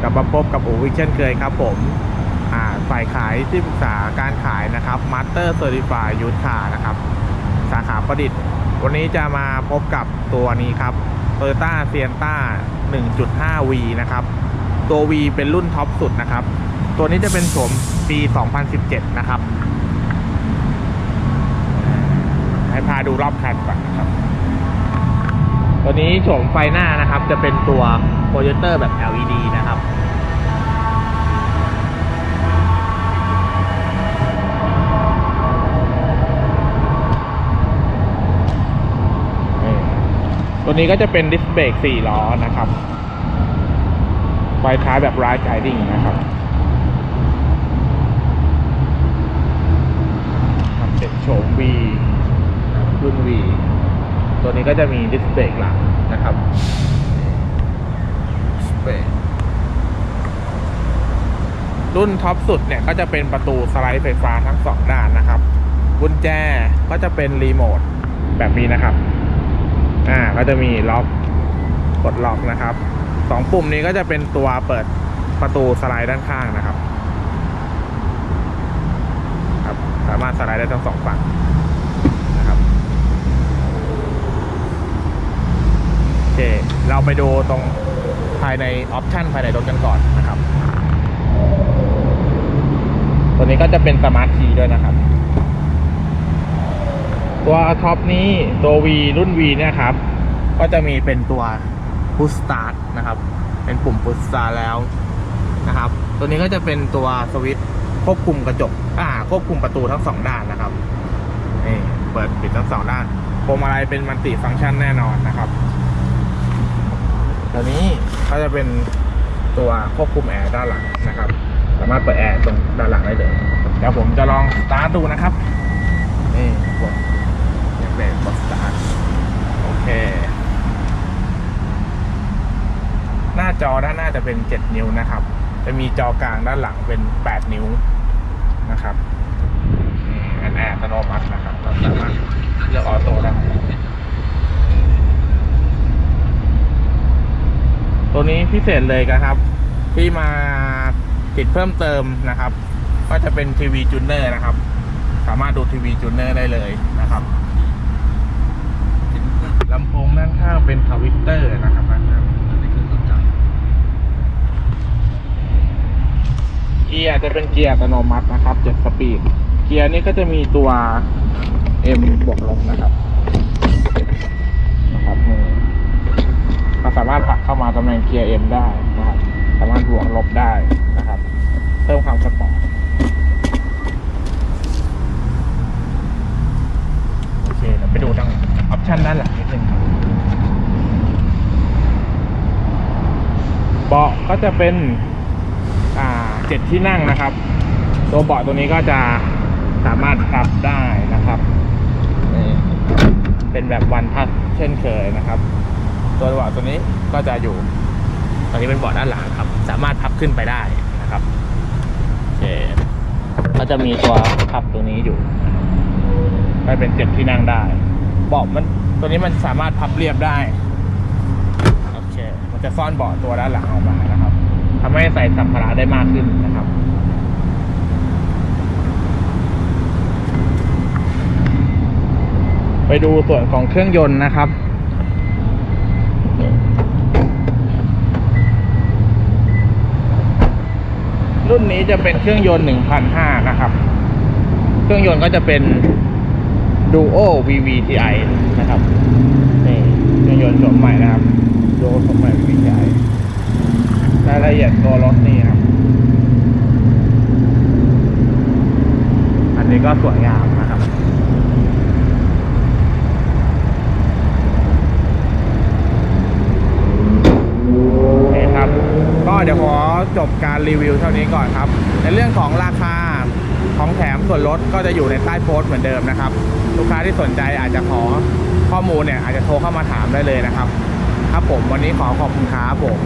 กลับมาพบกับอูวิเช่นเคยครับผมฝ่ายขายที่ปรึกษาการขายนะครับ Master Certified Used Car นะครับ สาขาประดิษฐ์ วันนี้จะมาพบกับตัวนี้ครับ Toyota Sienna 1.5V นะครับ ตัว V เป็นรุ่นท็อปสุดนะครับ ตัวนี้จะเป็นโฉมปี 2017 นะครับ ให้พาดูรอบคันก่อนนะครับ ตัวนี้โฉมไฟหน้านะครับจะเป็นตัว โปรเจคเตอร์แบบ LED นะครับตัวนี้ก็จะเป็นดิสเบรก4ล้อนะครับ ไฟท้ายแบบ Ride Guiding นะครับทำเป็นโฉม V รุ่น V ตัวนี้ก็จะมีดิสเบรกหลังนะครับ เบรกรุ่นท็อปสุดเนี่ยก็จะเป็นประตูสไลด์ไฟฟ้าทั้งสองด้านนะครับกุญแจก็จะเป็นรีโมทแบบนี้นะครับ อ่า ก็จะมีล็อก กดล็อกนะครับสองปุ่มนี้ก็จะเป็นตัวเปิดประตูสไลด์ด้านข้างนะครับ ครับ สามารถสไลด์ได้ทั้งสองฝั่งนะครับ โอเค เราไปดูตรง ภายในออปชันภายในรถกันก่อนนะครับ ตัวนี้ก็จะเป็นสมาร์ทคีย์ด้วยนะครับ ตัวท็อปนี้ตัว V รุ่น V เนี่ยครับ ก็จะมีเป็นตัว Push Start นะครับ เป็นปุ่ม Push Start แล้วนะครับ ตัวนี้ก็จะเป็นตัวสวิตช์ควบคุมกระจก อ่า ควบคุมประตูทั้งสองด้านนะครับนี่เปิดปิดทั้งสองด้านพวงมาลัยเป็นมัลติฟังก์ชันแน่นอนนะครับ จะเป็นตัวควบคุมแอร์ด้านหลังนะครับ สามารถเปิดแอร์ตรงด้านหลังได้เลยเดี๋ยวผมจะลองสตาร์ทดูนะครับ นี่กดย่างเบรกกดสตาร์ทโอเค หน้าจอด้านหน้าจะเป็น 7 นิ้วนะครับ จะมีจอกลางด้านหลังเป็น 8 นิ้วนะครับนี่แอนแอร์อัตโนมัตินะครับเราสามารถเลือกออโต้ได้ ตัวนี้พิเศษเลยนะครับ ที่มาติดเพิ่มเติมนะครับ ก็จะเป็นทีวีจูเนอร์นะครับ สามารถดูทีวีจูเนอร์ได้เลยนะครับลำโพงด้านข้างเป็นทวิตเตอร์นะครับด้านข้างเกียร์จะเป็นเกียร์อัตโนมัตินะครับเจ็ดสปีด เกียร์นี่ก็จะมีตัว M บวกลบนะครับนะครับนี่ เราสามารถผลักเข้ามาตำแหน่งเกียร์ M ได้นะครับ สามารถบวกลบได้นะครับ เพิ่มความสปอร์ตโอเคเดี๋ยวไปดูทางออปชันด้านหลังนิดนึงครับเบาะก็จะเป็นอ่าเจ็ดที่นั่งนะครับ ตัวเบาะตัวนี้ก็จะสามารถปรับได้นะครับนี่เป็นแบบวันทัชเช่นเคยนะครับ ตัวเบาะตัวนี้ก็จะอยู่ตอนนี้เป็นเบาะด้านหลังครับ สามารถพับขึ้นไปได้นะครับโอเคก็จะมีตัวพับตัวนี้อยู่ได้เป็นเจ็ดที่นั่งได้เบาะมันตัวนี้มันสามารถพับเรียบได้โอเคมันจะซ่อนเบาะตัวด้านหลังออกมานะครับทำให้ใส่สัมภาระได้มากขึ้นนะครับไปดูส่วนของเครื่องยนต์นะครับ รุ่นนี้จะเป็นเครื่องยนต์ 1,500 นะครับ เครื่องยนต์ก็จะเป็น Duo VVTi นะครับนี่เครื่องยนต์สมใหม่นะครับ Duo สมใหม่ VVTi รายละเอียดตัวรถนี่ครับ อันนี้ก็สวยงามนะครับ โอเคครับ ก็เดี๋ยวขอ จบการรีวิวเท่านี้ก่อนครับ ในเรื่องของราคาของแถมส่วนลดก็จะอยู่ในใต้โพสต์เหมือนเดิมนะครับ ลูกค้าที่สนใจอาจจะขอข้อมูลเนี่ยอาจจะโทรเข้ามาถามได้เลยนะครับ ครับผมวันนี้ขอขอบคุณครับผม